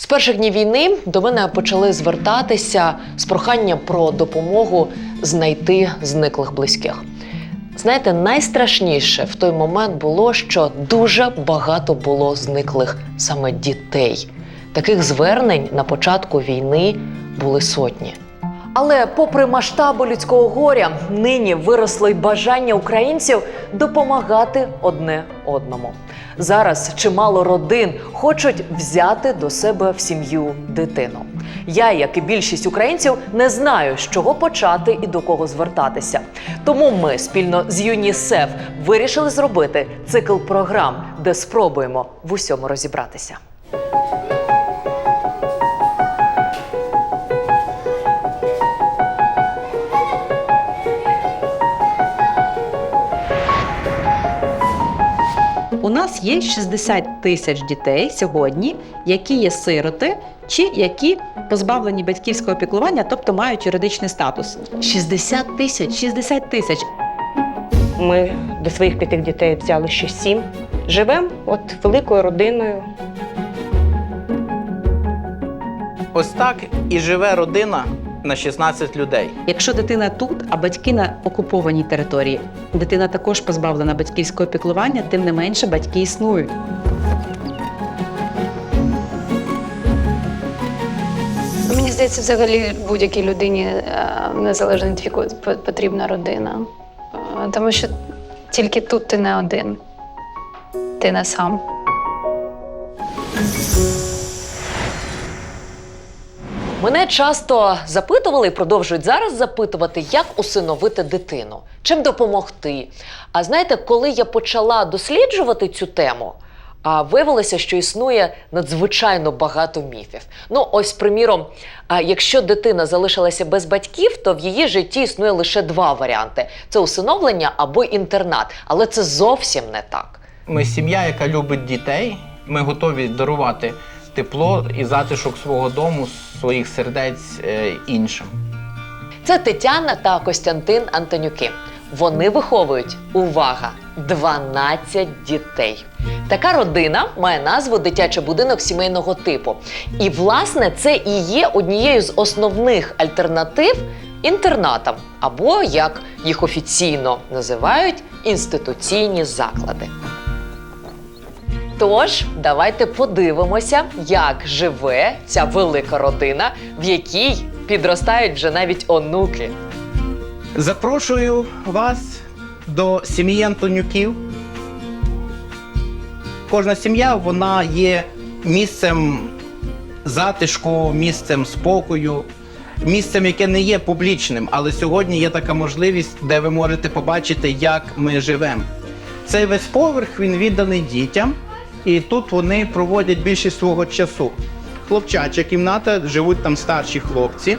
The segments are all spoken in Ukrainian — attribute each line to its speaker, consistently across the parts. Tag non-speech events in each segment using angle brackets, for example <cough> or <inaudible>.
Speaker 1: З перших днів війни до мене почали звертатися з проханням про допомогу знайти зниклих близьких. Знаєте, найстрашніше в той момент було, що дуже багато було зниклих саме дітей. Таких звернень на початку війни були сотні. Але попри масштабу людського горя, нині виросло й бажання українців допомагати одне одному. Зараз чимало родин хочуть взяти до себе в сім'ю дитину. Я, як і більшість українців, не знаю, з чого почати і до кого звертатися. Тому ми спільно з ЮНІСЕФ вирішили зробити цикл програм, де спробуємо в усьому розібратися.
Speaker 2: У нас є 60 тисяч дітей сьогодні, які є сироти чи які позбавлені батьківського піклування, тобто мають юридичний статус.
Speaker 1: 60 тисяч.
Speaker 2: 60 тисяч.
Speaker 3: Ми до своїх п'яти дітей взяли ще сім. Живемо от великою родиною.
Speaker 4: Ось так і живе родина на 16 людей.
Speaker 2: Якщо дитина тут, а батьки на окупованій території, дитина також позбавлена батьківського піклування, тим не менше батьки існують.
Speaker 5: Мені здається, взагалі будь-якій людині е, незалежно від віку потрібна родина. Е, Тому що тільки тут ти не один, ти не сам.
Speaker 1: Мене часто запитували і продовжують зараз запитувати, як усиновити дитину, чим допомогти. А знаєте, коли я почала досліджувати цю тему, а виявилося, що існує надзвичайно багато міфів. Ну, ось, приміром, якщо дитина залишилася без батьків, то в її житті існує лише два варіанти: це усиновлення або інтернат. Але це зовсім не так.
Speaker 4: Ми сім'я, яка любить дітей. Ми готові дарувати тепло і затишок свого дому, своїх сердець е, іншим.
Speaker 1: Це Тетяна та Костянтин Антонюки. Вони виховують увага 12 дітей. Така родина має назву дитячий будинок сімейного типу. І, власне, це і є однією з основних альтернатив інтернатам, або як їх офіційно називають інституційні заклади. Тож, давайте подивимося, як живе ця велика родина, в якій підростають вже навіть онуки.
Speaker 4: Запрошую вас до сім'ї Антонюків. Кожна сім'я вона є місцем затишку, місцем спокою, місцем, яке не є публічним. Але сьогодні є така можливість, де ви можете побачити, як ми живемо. Цей весь поверх він відданий дітям, і тут вони проводять більшість свого часу. Хлопчача кімната, живуть там старші хлопці.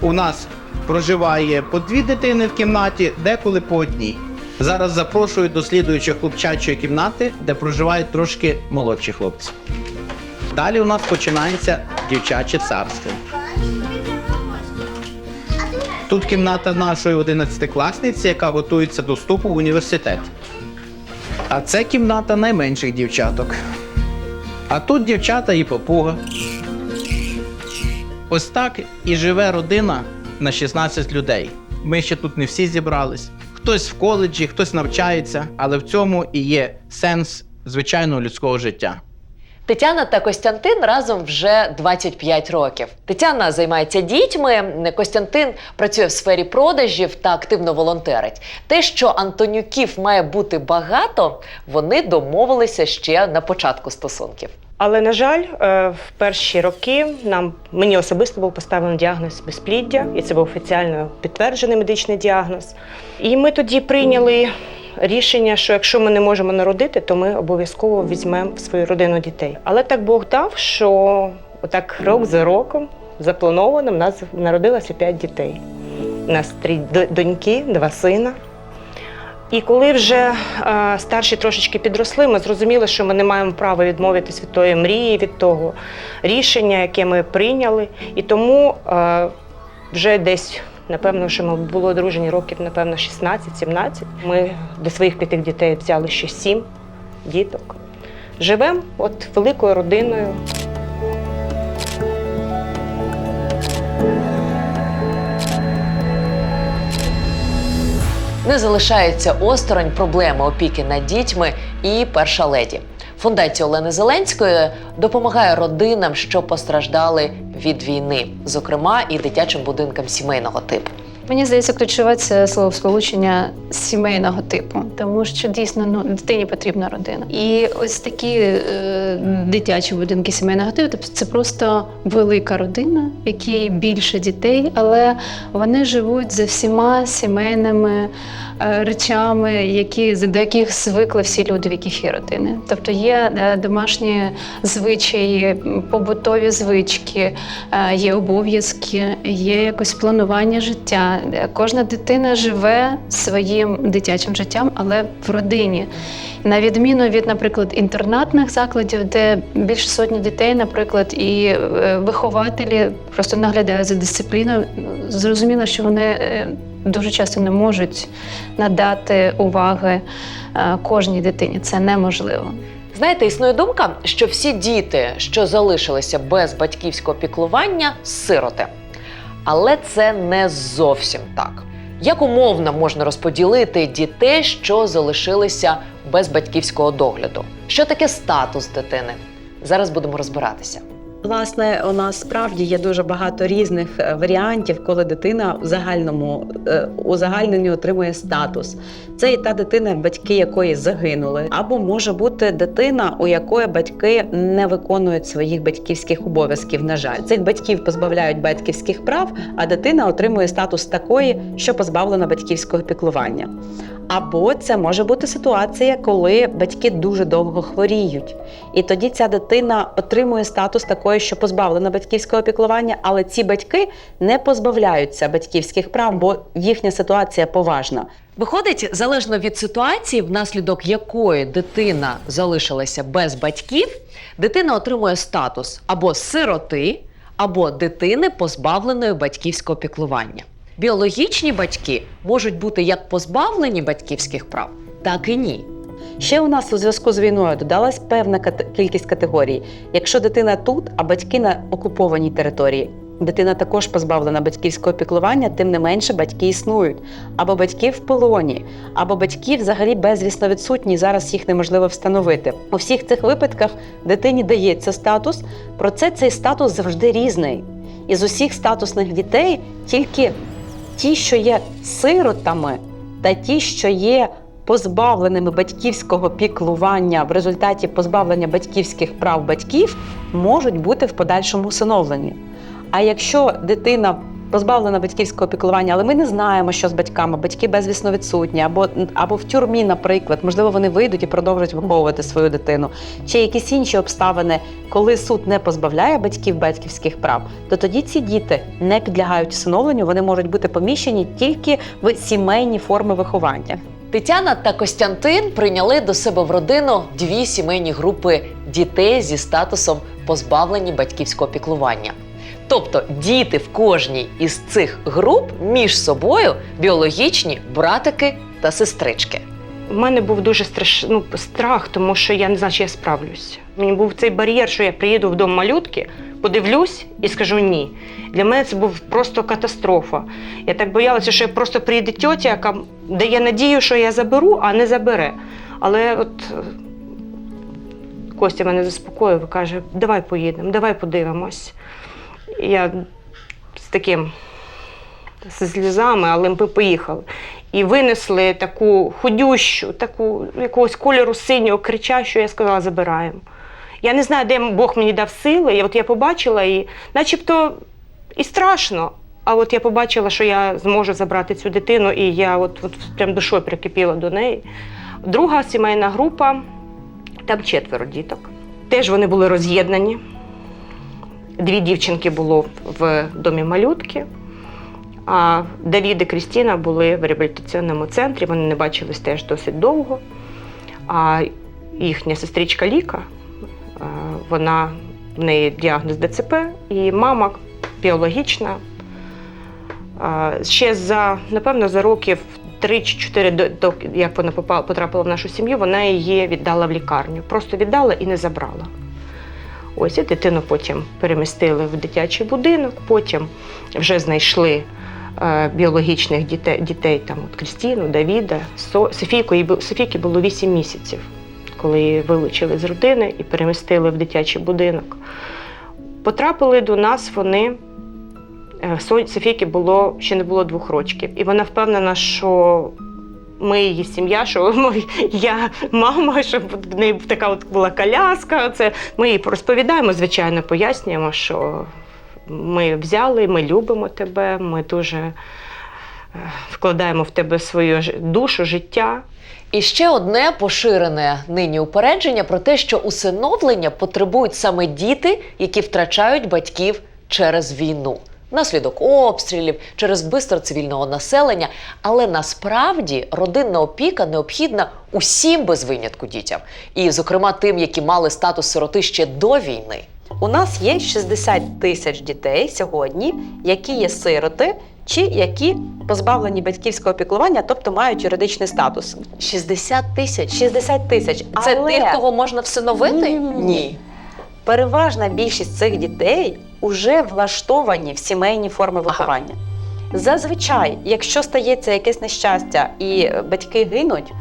Speaker 4: У нас проживає по дві дитини в кімнаті, деколи по одній. Зараз запрошую до слідуючої хлопчачої кімнати, де проживають трошки молодші хлопці. Далі у нас починається дівчаче царство. Тут кімната нашої 11-класниці, яка готується до вступу в університет. А це кімната найменших дівчаток. А тут дівчата і попуга. Ось так і живе родина на 16 людей. Ми ще тут не всі зібрались. Хтось в коледжі, хтось навчається, але в цьому і є сенс звичайного людського життя.
Speaker 1: Тетяна та Костянтин разом вже 25 років. Тетяна займається дітьми. Костянтин працює в сфері продажів та активно волонтерить. Те, що Антонюків має бути багато, вони домовилися ще на початку стосунків.
Speaker 3: Але, на жаль, е, в перші роки нам мені особисто був поставлений діагноз безпліддя, і це був офіціально підтверджений медичний діагноз. І ми тоді прийняли рішення, що якщо ми не можемо народити, то ми обов'язково візьмемо в свою родину дітей. Але так Бог дав, що отак рок за роком заплановано в нас народилося п'ять дітей. У нас три доньки, два сина. І коли вже е, старші трошечки підросли, ми зрозуміли, що ми не маємо права відмовитись від тої мрії, від того рішення, яке ми прийняли. І тому е, вже десь, напевно, що ми були одружені років, напевно, 16-17. Ми до своїх п'яти дітей взяли ще сім діток. Живемо от великою родиною.
Speaker 1: Не залишається осторонь проблеми опіки над дітьми і перша леді. Фундація Олени Зеленської допомагає родинам, що постраждали від війни, зокрема і дитячим будинкам сімейного типу.
Speaker 5: Мені здається, ключове це словосполучення сімейного типу, тому що дійсно ну, дитині потрібна родина. І ось такі е, дитячі будинки сімейного типу це просто велика родина, в якій більше дітей, але вони живуть за всіма сімейними е, речами, які, до яких звикли всі люди, в яких є родини. Тобто є е, домашні звичаї, побутові звички, е, є обов'язки, є якось планування життя. Кожна дитина живе своїм дитячим життям, але в родині. На відміну від, наприклад, інтернатних закладів, де більше сотні дітей, наприклад, і е, вихователі просто наглядають за дисципліною, зрозуміло, що вони е, дуже часто не можуть надати уваги е, кожній дитині. Це неможливо.
Speaker 1: Знаєте, існує думка, що всі діти, що залишилися без батьківського піклування, сироти. Але це не зовсім так. Як умовно можна розподілити дітей, що залишилися без батьківського догляду? Що таке статус дитини? Зараз будемо розбиратися.
Speaker 2: Власне, у нас справді є дуже багато різних е, варіантів, коли дитина в загальному е, узагальненні отримує статус. Це і та дитина, батьки якої загинули, або може бути дитина, у якої батьки не виконують своїх батьківських обов'язків. На жаль, цих батьків позбавляють батьківських прав, а дитина отримує статус такої, що позбавлена батьківського піклування. Або це може бути ситуація, коли батьки дуже довго хворіють, і тоді ця дитина отримує статус такої, що позбавлена батьківського піклування, але ці батьки не позбавляються батьківських прав, бо їхня ситуація поважна.
Speaker 1: Виходить, залежно від ситуації, внаслідок якої дитина залишилася без батьків, дитина отримує статус або сироти, або дитини, позбавленої батьківського піклування. Біологічні батьки можуть бути як позбавлені батьківських прав, так і ні.
Speaker 2: Ще у нас у зв'язку з війною додалась певна кількість категорій. Якщо дитина тут, а батьки на окупованій території. Дитина також позбавлена батьківського піклування, тим не менше батьки існують. Або батьки в полоні, або батьки взагалі безвісно відсутні. Зараз їх неможливо встановити. У всіх цих випадках дитині дається статус, проте цей статус завжди різний. Із усіх статусних дітей тільки ті, що є сиротами, та ті, що є позбавленими батьківського піклування в результаті позбавлення батьківських прав батьків, можуть бути в подальшому усиновлені. А якщо дитина позбавлена батьківського піклування, але ми не знаємо, що з батьками, батьки безвісно відсутні, або, або в тюрмі, наприклад, можливо, вони вийдуть і продовжать виховувати свою дитину, чи якісь інші обставини, коли суд не позбавляє батьків батьківських прав, то тоді ці діти не підлягають усиновленню, вони можуть бути поміщені тільки в сімейні форми виховання.
Speaker 1: Тетяна та Костянтин прийняли до себе в родину дві сімейні групи дітей зі статусом позбавлені батьківського піклування. Тобто діти в кожній із цих груп між собою біологічні братики та сестрички.
Speaker 3: У мене був дуже страш... ну, страх, тому що я не знаю, чи я справлюсь. Мені був цей бар'єр, що я приїду в дом малютки, подивлюсь і скажу ні. Для мене це був просто катастрофа. Я так боялася, що просто приїде тьотя, яка дає надію, що я заберу, а не забере. Але от е, Костя мене заспокоїв і каже: давай поїдемо, давай подивимось. Я з таким зі сльозами, але ми поїхали. І винесли таку худющу, таку якогось кольору синього кричащу, я сказала, забираємо. Я не знаю, де Бог мені дав сили. І от я побачила і начебто і страшно. А от я побачила, що я зможу забрати цю дитину, і я от, от прям душою прикипіла до неї. Друга сімейна група, там четверо діток. Теж вони були роз'єднані. Дві дівчинки було в домі малютки. А Давід і Крістіна були в реабілітаційному центрі, вони не бачились теж досить довго. А їхня сестричка Ліка, вона в неї діагноз ДЦП, і мама біологічна. Е, Ще за, напевно, за років 3 чи 4 до, до як вона потрапила в нашу сім'ю, вона її віддала в лікарню. Просто віддала і не забрала. Ось і дитину потім перемістили в дитячий будинок, потім вже знайшли е, біологічних дітей, дітей там, от Крістіну, Давіда, Со, Софійку. Софійки було 8 місяців, коли її вилучили з родини і перемістили в дитячий будинок. Потрапили до нас вони. е, Софійки було ще не було двох рочків, і вона впевнена, що ми її сім'я, що <laughs> я мама, щоб в неї така от була коляска. Це ми їй розповідаємо, звичайно, пояснюємо, що ми взяли, ми любимо тебе, ми дуже е, вкладаємо в тебе свою душу, життя.
Speaker 1: І ще одне поширене нині упередження про те, що усиновлення потребують саме діти, які втрачають батьків через війну. Внаслідок обстрілів, через вбивство цивільного населення. Але насправді родинна опіка необхідна усім без винятку дітям, і, зокрема, тим, які мали статус сироти ще до війни.
Speaker 2: У нас є 60 тисяч дітей сьогодні, які є сироти чи які позбавлені батьківського піклування, тобто мають юридичний статус.
Speaker 1: 60 тисяч.
Speaker 2: 60 тисяч.
Speaker 1: Це
Speaker 2: Але
Speaker 1: тих, кого можна всиновити?
Speaker 2: Ні. переважна більшість цих дітей вже влаштовані в сімейні форми виховання. Зазвичай, якщо стається якесь нещастя і батьки гинуть,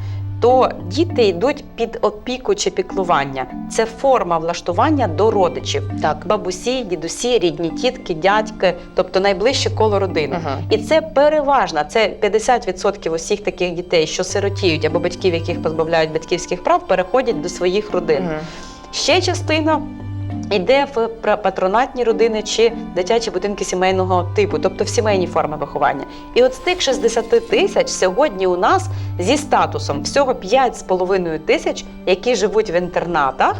Speaker 2: то діти йдуть під опіку чи піклування. Це форма влаштування до родичів.
Speaker 1: Так.
Speaker 2: Бабусі, дідусі, рідні тітки, дядьки, тобто найближче коло родини.
Speaker 1: Ага.
Speaker 2: І це переважна, це 50% усіх таких дітей, що сиротіють або батьків, яких позбавляють батьківських прав, переходять до своїх родин.
Speaker 1: Мгм.
Speaker 2: Ще частина йде в патронатні родини чи дитячі будинки сімейного типу, тобто в сімейні форми виховання. І от з тих 60 тисяч сьогодні у нас зі статусом всього 5,5 тисяч, які живуть в інтернатах.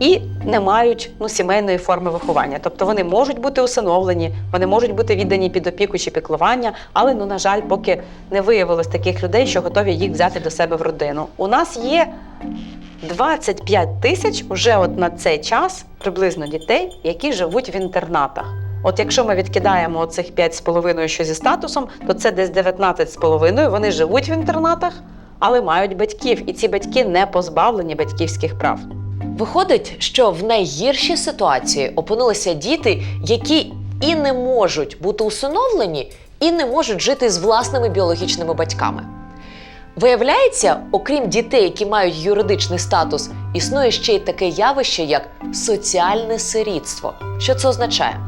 Speaker 2: І не мають ну, сімейної форми виховання. Тобто вони можуть бути усиновлені, вони можуть бути віддані під опіку чи піклування, але ну, на жаль, поки не виявилось таких людей, що готові їх взяти до себе в родину. У нас є 25 тисяч уже от на цей час приблизно дітей, які живуть в інтернатах. От якщо ми відкидаємо оцих 5,5, що зі статусом, то це десь 19,5, вони живуть в інтернатах, але мають батьків, і ці батьки не позбавлені батьківських прав.
Speaker 1: Виходить, що в найгіршій ситуації опинилися діти, які і не можуть бути усиновлені, і не можуть жити з власними біологічними батьками. Виявляється, окрім дітей, які мають юридичний статус, існує ще й таке явище, як соціальне сирітство. Що це означає?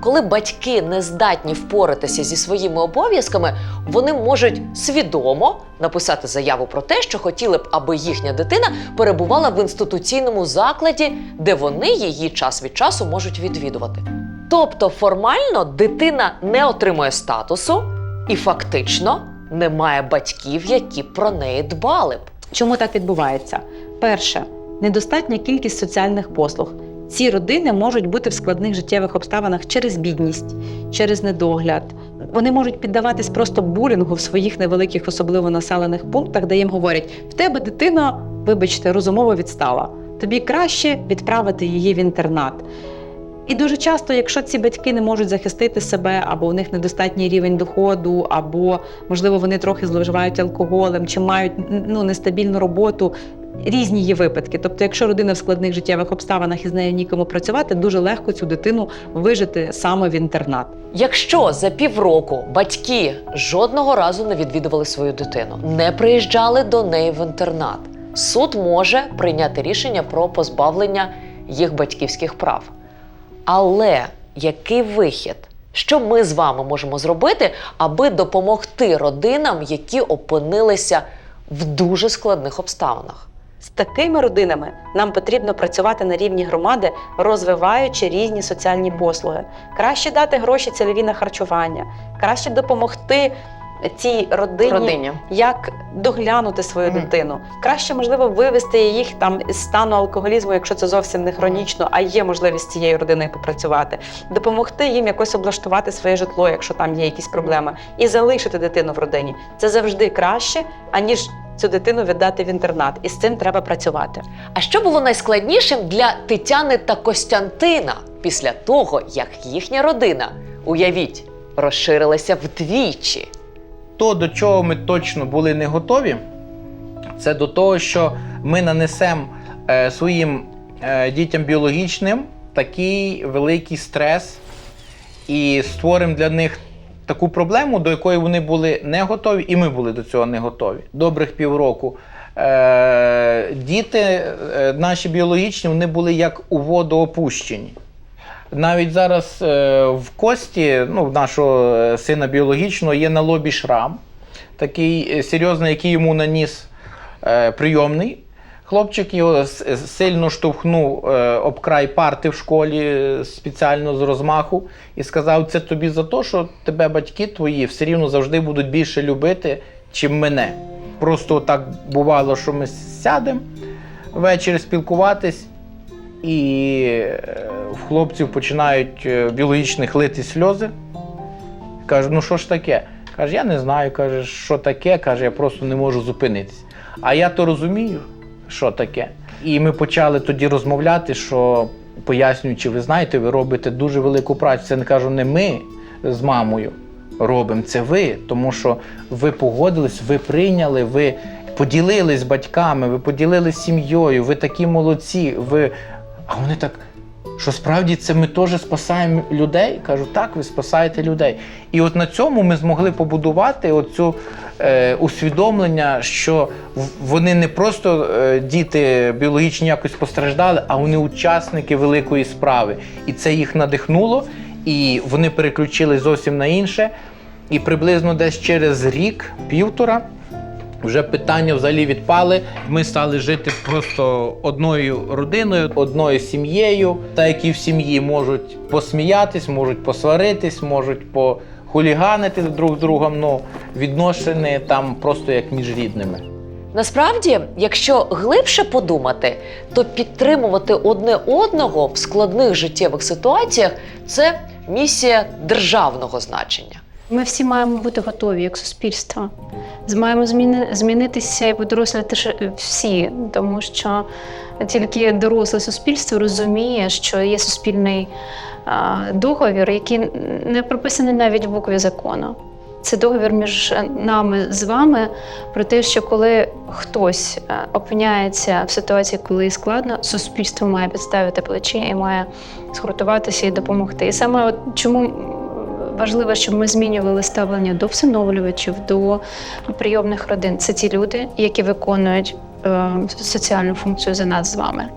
Speaker 1: Коли батьки не здатні впоратися зі своїми обов'язками, вони можуть свідомо написати заяву про те, що хотіли б, аби їхня дитина перебувала в інституційному закладі, де вони її час від часу можуть відвідувати. Тобто формально дитина не отримує статусу і фактично не має батьків, які про неї дбали б.
Speaker 2: Чому так відбувається? Перше, недостатня кількість соціальних послуг. Ці родини можуть бути в складних життєвих обставинах через бідність, через недогляд. Вони можуть піддаватись просто булінгу в своїх невеликих, особливо населених пунктах, де їм говорять: в тебе дитина, вибачте, розумово відстала. Тобі краще відправити її в інтернат. І дуже часто, якщо ці батьки не можуть захистити себе, або у них недостатній рівень доходу, або можливо вони трохи зловживають алкоголем, чи мають ну нестабільну роботу. Різні є випадки. Тобто, якщо родина в складних життєвих обставинах і з нею нікому працювати, дуже легко цю дитину вижити саме в інтернат.
Speaker 1: Якщо за півроку батьки жодного разу не відвідували свою дитину, не приїжджали до неї в інтернат, суд може прийняти рішення про позбавлення їх батьківських прав. Але який вихід? Що ми з вами можемо зробити, аби допомогти родинам, які опинилися в дуже складних обставинах?
Speaker 2: З такими родинами нам потрібно працювати на рівні громади, розвиваючи різні соціальні послуги. Краще дати гроші цільові на харчування, краще допомогти цій родині, як доглянути свою
Speaker 1: Мгм.
Speaker 2: дитину. Краще, можливо, вивести їх там з стану алкоголізму, якщо це зовсім не хронічно, а є можливість з цією родиною попрацювати, допомогти їм якось облаштувати своє житло, якщо там є якісь проблеми, і залишити дитину в родині. Це завжди краще, аніж цю дитину віддати в інтернат. І з цим треба працювати.
Speaker 1: А що було найскладнішим для Тетяни та Костянтина після того, як їхня родина, уявіть, розширилася вдвічі?
Speaker 4: То, до чого ми точно були не готові, це до того, що ми нанесемо е, своїм е, дітям біологічним такий великий стрес і створимо для них таку проблему, до якої вони були не готові, і ми були до цього не готові. Добрих півроку. Е, діти наші біологічні, вони були як у воду опущені. Навіть зараз е, в Кості, ну, нашого е, сина біологічного, є на лобі шрам, такий е, серйозний, який йому наніс прийомний. Хлопчик його сильно штовхнув об край парти в школі спеціально з розмаху і сказав: це тобі за те, що тебе батьки твої все рівно завжди будуть більше любити, чим мене. Просто так бувало, що ми сядемо ввечері спілкуватись, і е, в хлопців починають е, біологічних лити сльози. Каже, ну що ж таке? Каже, я не знаю, каже, що таке, каже, я просто не можу зупинитись. А я то розумію, що таке. І ми почали тоді розмовляти, що пояснюючи, ви знаєте, ви робите дуже велику працю. Це не кажу, не ми з мамою робимо, це ви, тому що ви погодились, ви прийняли, ви поділились батьками, ви поділились сім'єю, ви такі молодці. Ви... А вони так. Що справді це ми теж спасаємо людей? Кажу, так, ви спасаєте людей. І от на цьому ми змогли побудувати оцю е, усвідомлення, що вони не просто е, діти біологічні якось постраждали, а вони учасники великої справи. І це їх надихнуло, і вони переключились зовсім на інше. І приблизно десь через рік, півтора, вже питання взагалі відпали. Ми стали жити просто одною родиною, одною сім'єю. Та які в сім'ї можуть посміятись, можуть посваритись, можуть похуліганити друг з другом. Ну відношені там просто як між рідними.
Speaker 1: Насправді, якщо глибше подумати, то підтримувати одне одного в складних життєвих ситуаціях це місія державного значення.
Speaker 5: Ми всі маємо бути готові як суспільство. Маємо зміни, змінитися і подорослити ж- всі, тому що тільки доросле суспільство розуміє, що є суспільний договір, який не прописаний навіть в букві закону. Це договір між нами з вами про те, що коли хтось е, опиняється в ситуації, коли складно, суспільство має підставити плечі і має згуртуватися і допомогти. І саме от чому важливо, щоб ми змінювали ставлення до всиновлювачів, до прийомних родин. Це ті люди, які виконують е, соціальну функцію за нас з вами.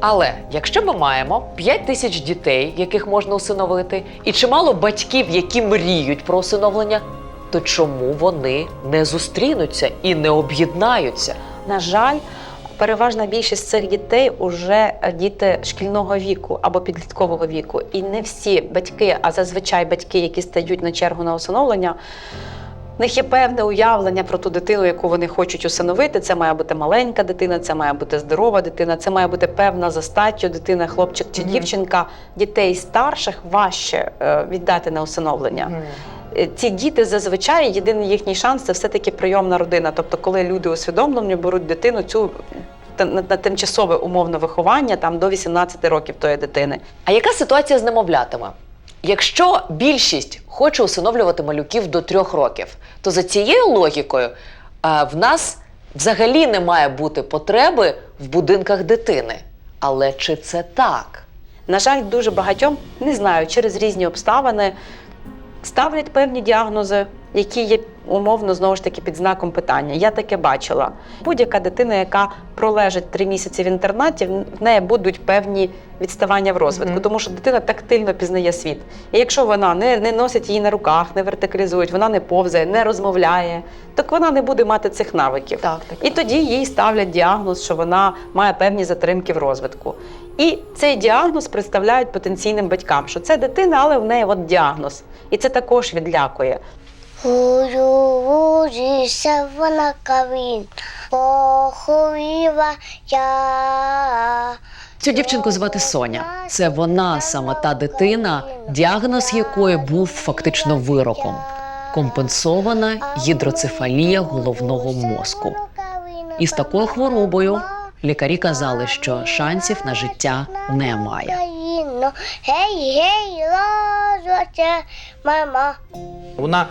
Speaker 1: Але якщо ми маємо 5 тисяч дітей, яких можна усиновити, і чимало батьків, які мріють про усиновлення, то чому вони не зустрінуться і не об'єднаються?
Speaker 2: На жаль, переважна більшість цих дітей уже діти шкільного віку або підліткового віку. І не всі батьки, а зазвичай батьки, які стають на чергу на усиновлення, в них є певне уявлення про ту дитину, яку вони хочуть усиновити. Це має бути маленька дитина, це має бути здорова дитина, це має бути певна за статтю дитина, хлопчик чи
Speaker 1: Мгм.
Speaker 2: дівчинка. Дітей старших важче е, віддати на усиновлення. Е, Ці діти зазвичай єдиний їхній шанс це все-таки прийомна родина. Тобто, коли люди усвідомлені беруть дитину цю на, тимчасове умовне виховання там до 18 років тої дитини.
Speaker 1: А яка ситуація з немовлятами? Якщо більшість хоче усиновлювати малюків до трьох років, то за цією логікою а, в нас взагалі не має бути потреби в будинках дитини. Але чи це так?
Speaker 2: На жаль, дуже багатьом не знаю, через різні обставини ставлять певні діагнози, які є умовно знову ж таки під знаком питання. Я таке бачила. Будь-яка дитина, яка пролежить три місяці в інтернаті, в неї будуть певні відставання в розвитку,
Speaker 1: Мгм.
Speaker 2: тому що дитина тактильно пізнає світ. І якщо вона не, не носить її на руках, не вертикалізують, вона не повзає, не розмовляє, так вона не буде мати цих навиків.
Speaker 1: Так, так.
Speaker 2: І тоді їй ставлять діагноз, що вона має певні затримки в розвитку. І цей діагноз представляють потенційним батькам, що це дитина, але в неї от діагноз. І це також відлякує.
Speaker 6: Урюся вона кавін, поховіва я.
Speaker 1: Цю дівчинку звати Соня. Це вона саме та дитина, діагноз якої був фактично вироком. Компенсована гідроцефалія головного мозку. І з такою хворобою лікарі казали, що шансів на життя немає.
Speaker 6: Гей, гей, мама.
Speaker 4: Вона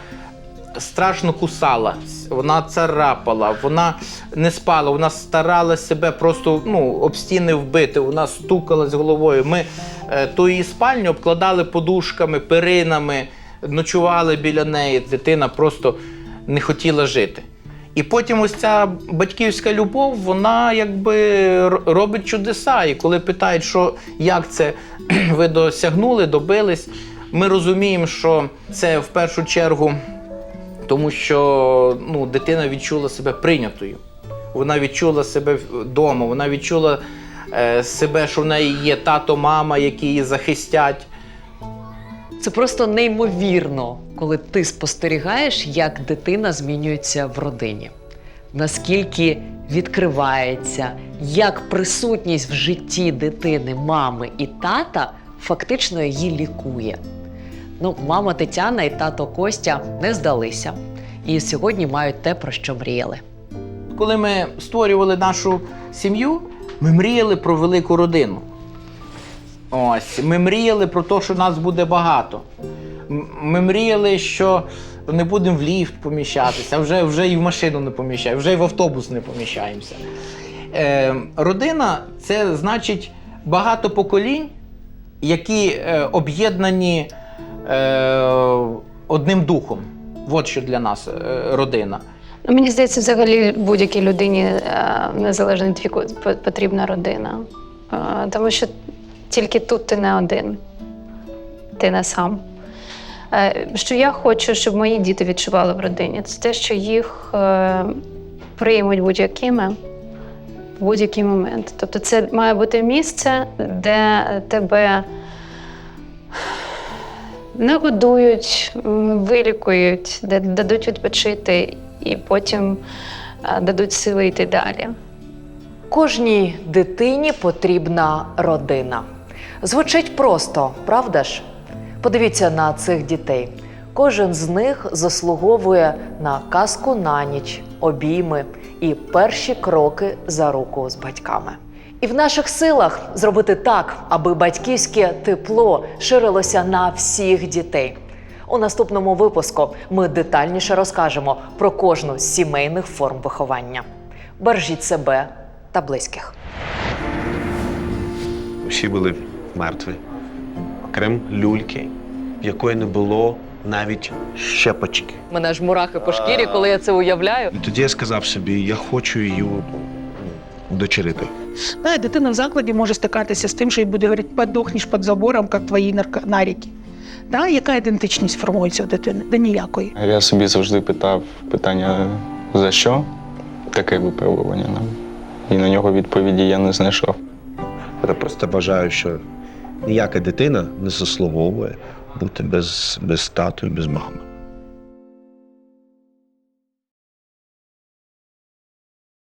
Speaker 4: страшно кусала, вона царапала, вона не спала, вона старалась себе просто ну, об стіни вбити, вона стукалась головою. Ми е, ту її спальню обкладали подушками, перинами, ночували біля неї. Дитина просто не хотіла жити. І потім ось ця батьківська любов, вона якби робить чудеса. І коли питають, що як це <clears throat> ви досягнули, добились, ми розуміємо, що це в першу чергу тому, що ну, дитина відчула себе прийнятою. Вона відчула себе вдома, вона відчула е, себе, що в неї є тато, мама, які її захистять.
Speaker 1: Це просто неймовірно, коли ти спостерігаєш, як дитина змінюється в родині. Наскільки відкривається, як присутність в житті дитини, мами і тата фактично її лікує. Ну, мама Тетяна і тато Костя не здалися. І сьогодні мають те, про що мріяли.
Speaker 4: Коли ми створювали нашу сім'ю, ми мріяли про велику родину. Ось, ми мріяли про те, що нас буде багато. Ми мріяли, що не будемо в ліфт поміщатися, вже, вже і в машину не поміщаємося, вже і в автобус не поміщаємося. Е, родина це значить багато поколінь, які е, об'єднані одним духом. От що для нас е, родина.
Speaker 5: Ну, Мені здається, взагалі будь-якій людині е, незалежно від віку потрібна родина. Е, Тому що тільки тут ти не один, ти не сам. Е, Що я хочу, щоб мої діти відчували в родині, це те, що їх е, приймуть будь-якими в будь-який момент. Тобто це має бути місце, де тебе нагодують, вилікують, дадуть відпочити і потім дадуть сили йти далі.
Speaker 1: Кожній дитині потрібна родина. Звучить просто, правда ж? Подивіться на цих дітей. Кожен з них заслуговує на казку на ніч, обійми і перші кроки за руку з батьками. І в наших силах зробити так, аби батьківське тепло ширилося на всіх дітей. У наступному випуску ми детальніше розкажемо про кожну з сімейних форм виховання. Бережіть себе та близьких.
Speaker 7: Всі були мертві, окрім люльки, в якої не було навіть щепочки.
Speaker 1: Мене ж мурахи по шкірі, коли я це уявляю.
Speaker 7: І тоді я сказав собі, я хочу її ну, дочерити.
Speaker 8: Да, дитина в закладі може стикатися з тим, що їй буде говорити, подохнеш під забором, як твої наріки. Да? Яка ідентичність формується у дитини? Да ніякої.
Speaker 9: Я собі завжди питав питання за що таке випробування нам. І на нього відповіді я не знайшов.
Speaker 7: Я просто вважаю, що ніяка дитина не заслуговує бути без, без тату і без мами.